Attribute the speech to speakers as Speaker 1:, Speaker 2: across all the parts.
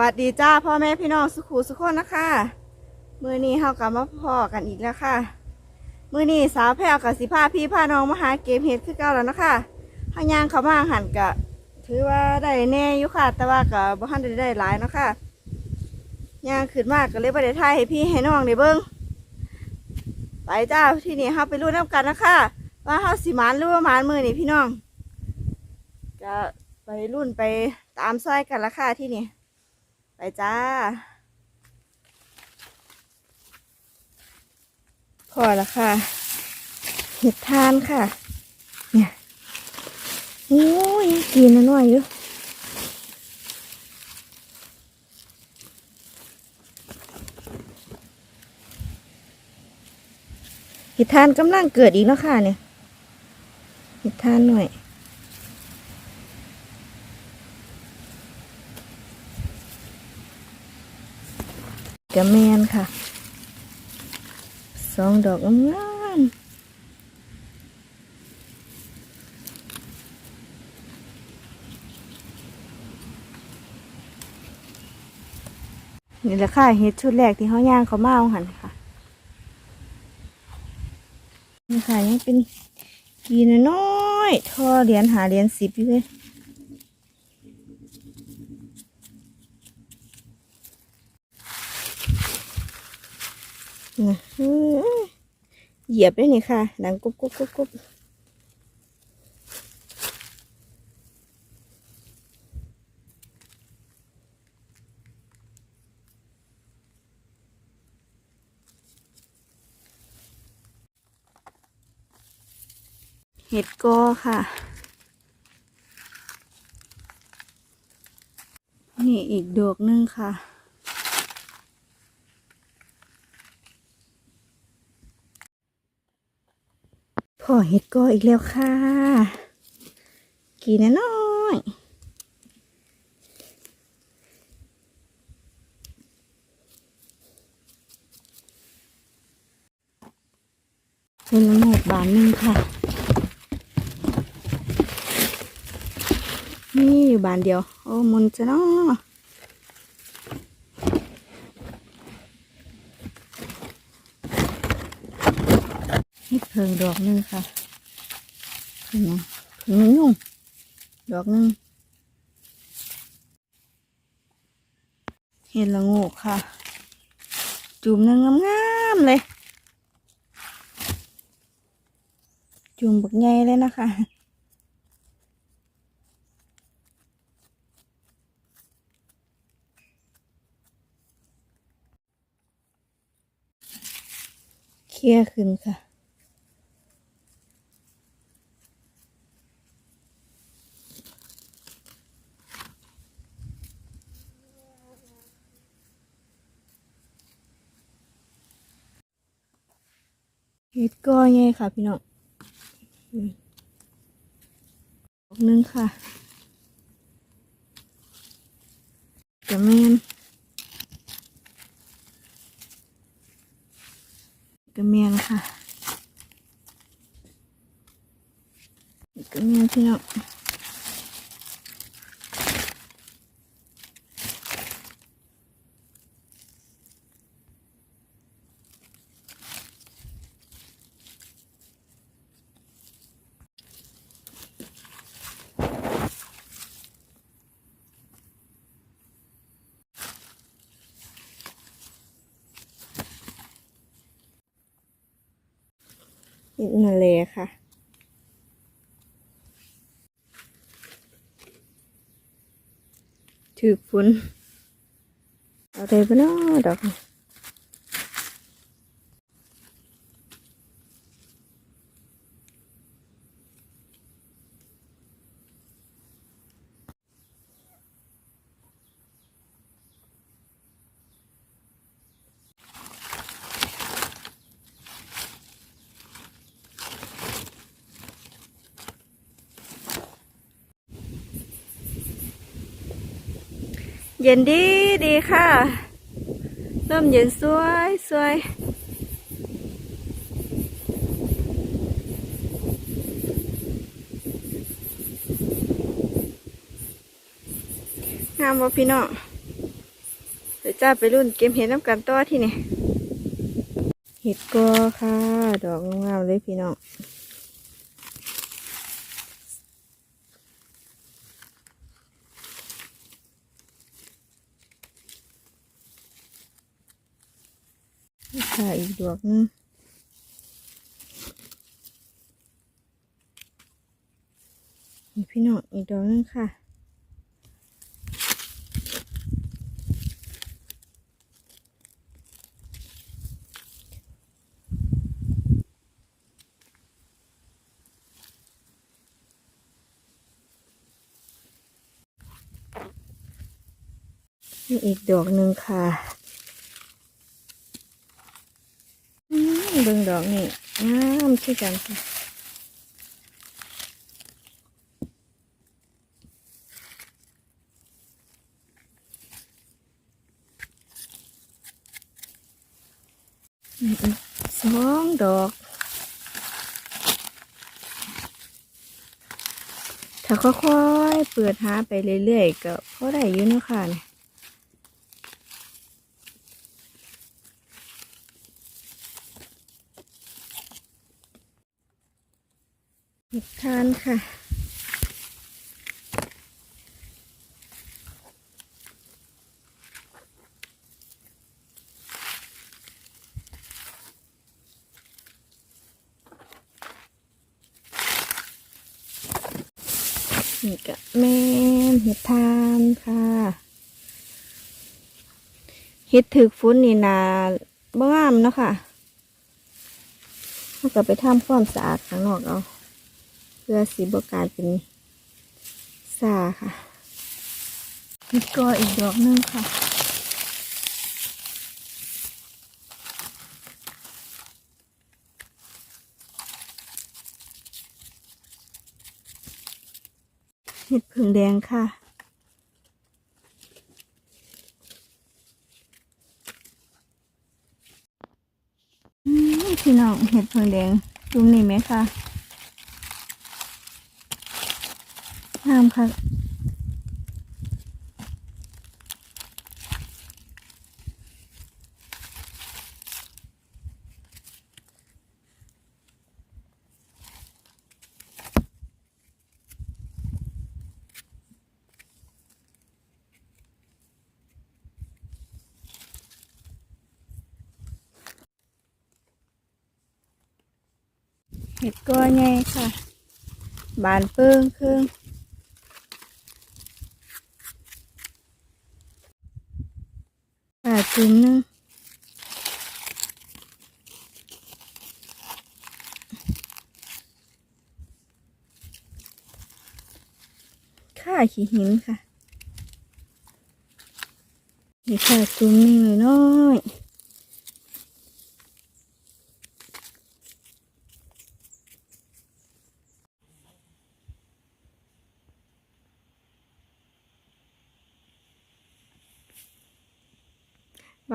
Speaker 1: วัสดีจ้าพ่อแม่พี่น้องสุขูสุขคนนะคะมือนี้เฮากลับมาพ่อกันอีกแล้วค่ะมือนี้สาวแพรวกับสิพาพี่พาน้องมาหาเกมเห็ดคือเก่าแล้วนะคะพางยางเขามาหันกะ ถือว่าได้แน่อยู่ค่ะ แต่ว่ากับบ่ทันได้ได้หลายเนาะค่ะยางขึ้นมากก็เลยบ่ได้ถ่ายให้พี่ให้น้องได้เบิ่งไปจ้าที่นี่เฮาไปรู้น้ำกันนะคะว่าเฮาสิมานหรือว่ามานมือนี่พี่น้องก็ไปรุ่นไปตามซอยกันละค่ะที่นี่ ไปจ้า พอแล้วค่ะ เห็ดทานค่ะ เนี่ยโอ้ยกินนะน่อยอยู่เห็ดทานกำลังเกิดอีกแล้วค่ะเนี่ยเห็ดทานหน่อย กระแมนค่ะสองดอกงามนี่แหละค่ะเฮ็ดชุดแรกที่เขาย่างเขามาเอาหันค่ะ นี่ค่ะยังเป็นกีน้อยๆท่อเหรียญหาเหรียญสิบอยู่เลย นะอื้อเห ยียบด้นี่ค่ะดังกุ๊บกุ๊บกุ๊บกุ๊บเห็ดกอค่ะ นี่อีกดอกหนึงค่ะ พ่อเห็ดก็อีกแล้วค่ะ กี่นะน้อยเป็นละโงกบานหนึ่งค่ะ นี่อยู่บานเดียว โอ้มุนจะเนาะเห็ดเพิงดอกหนึ่งค่ะเห็นยังเพิงยุ่งดอกหนึ่งเห็ดละโงกค่ะ จุ่มนึ่งงามๆเลย จุ่มบักใหญ่เลยนะคะเคลียร์ขึ้นค่ะ เห็ดก้อยไงค่ะ พี่น้องอืมดอกหนึงค่ะกระแมนกระแมนค่ะกระแมนพี่น้อง นิดนาเลยค่ะ ถือฝนเอาได้ปะเนาะดอก เย็นดีดีค่ะเริ่มเย็นสวยสวยงามบ่พี่น้องเดี๋ยวจ้าไปรุ่นเก็บเห็ดน้ำกันต่อที่นี่เห็ดก็ค่ะ ดอกงามเลยพี่น้องนี่ ค่ะอีกดอกหนึงนี่พี่น้องอีกดอกหนึงค่ะมีอีกดอกหนึ่งค่ะอืม เบิ่งดอกนี่งามช่อกันค่ะสองดอก ถ้าค่อยๆ เปิดหาไปเรื่อยๆ ก็พอได้อยู่นะค่ะเนี่ย เห็ด ทานค่ะ นี่ก็แม่นเห็ดทานค่ะเห็ดถึกฟุ้นนี่นาบ้ามเนาะค่ะถ้าก็ไปทำความสะอาดข้างนอกเอา พื่อสีบกลารเป็นซาค่ะนี่ก็อีกดอกหนึงค่ะเห็ดผึ่งแดงค่ะอืมพี่น้องเห็ดผึ่งแดงจุ่มนี่ไหมคะ งามค่ะเห็ดก้อนใหญ่ค่ะ บานเปิ้งครึ่ง ถุงนึงค่าขี้หินค่ะนี่ค่ะจุ่มหนึงน้อย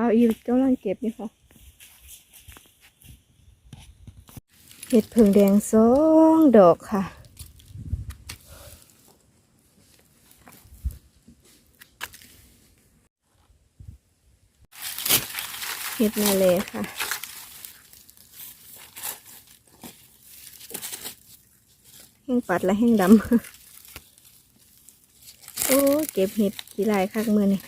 Speaker 1: บาอีกกำลังเก็บนี่ค่ะเห็ดผึ่งแดงสองดอกค่ะเห็ดนาเลค่ะแห้งปัดและแห้งดำ โอ้ เก็บเห็ดกี่ลายคักมือนี่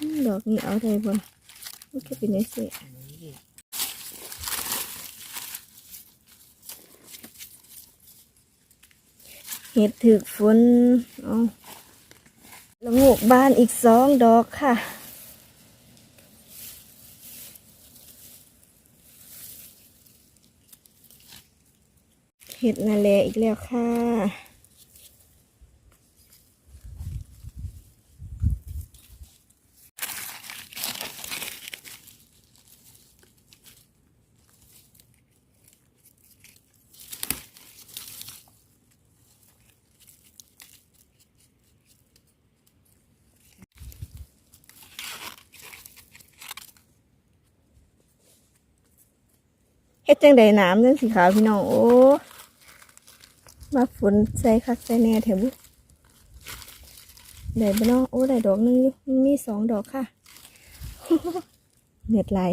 Speaker 1: อืมดอก นี้เอาได้บ่มันก็เป็นไงสิเห็ดถึกฝนเอาละงูกบานอีกสองดอกค่ะเห็ดนาแลอีกแล้วค่ะ เฮ็ดจังใดน้ำจังสีขาวพี่น้องโอ้มาฝนใส่คักใส่แน่แถวบุได้บ่เนาะโอ้ได้ดอกนึงอยู่มันมีสองดอกค่ะเห็ดลาย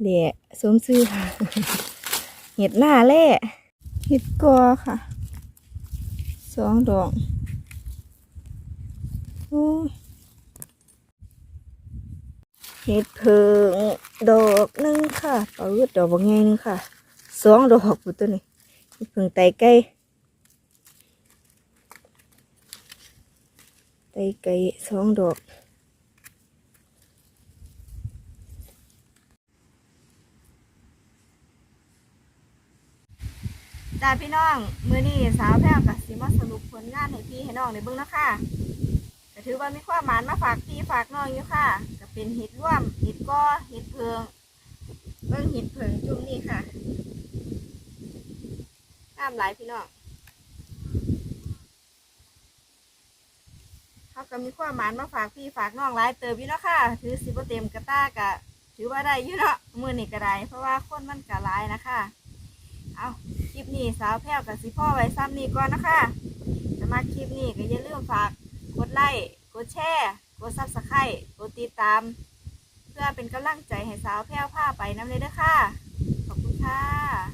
Speaker 1: เหล่สวมซื้อค่ะเห็ดหน้าแล่เห็ดกอค่ะสองดอกโอ้ เห็ดเพิงดอกหนึงค่ะเปิดดอกบางไงนึงค่ะสองดอกปุตัวนี้เห็ดเพิงไตไก่ไตไก่สองดอกจ้าพี่น้องมือนี้สาวแพรวกับสิมาสรุปผลงานให้พี่ให้น้องในเบื้องนะค่ะถือว่ามีความหมานมาฝากพี่ฝากน้องอยู่ค่ะ เป็นเห็ดร่วมเห็ดก้อเห็ดเพิงเบื้องเห็ดเพิงจุ่มนี่ค่ะงามหลายพี่น้องเขาก็มีความหมานมาฝากพี่ฝากน้องหลายเติบอยู่เนาะค่ะ ถือสิบเต็มกระต้ากะถือว่าได้อยู่เนาะมือนี่ก็ได้เพราะว่าคนมันกระลายนะคะ เอาคลิปนี้สาวแพ้วกับสิพ่อไว้ซ้ำนี้ก่อนนะคะสำหรับคลิปนี้ก็อย่าลืมฝากกดไลค์กดแชร์ ดซับสไครต์กดติดตาม เพื่อเป็นกำลังใจให้สาวแพ้วผ้าไปน้ำเลยเด้อค่ะ ขอบคุณค่ะ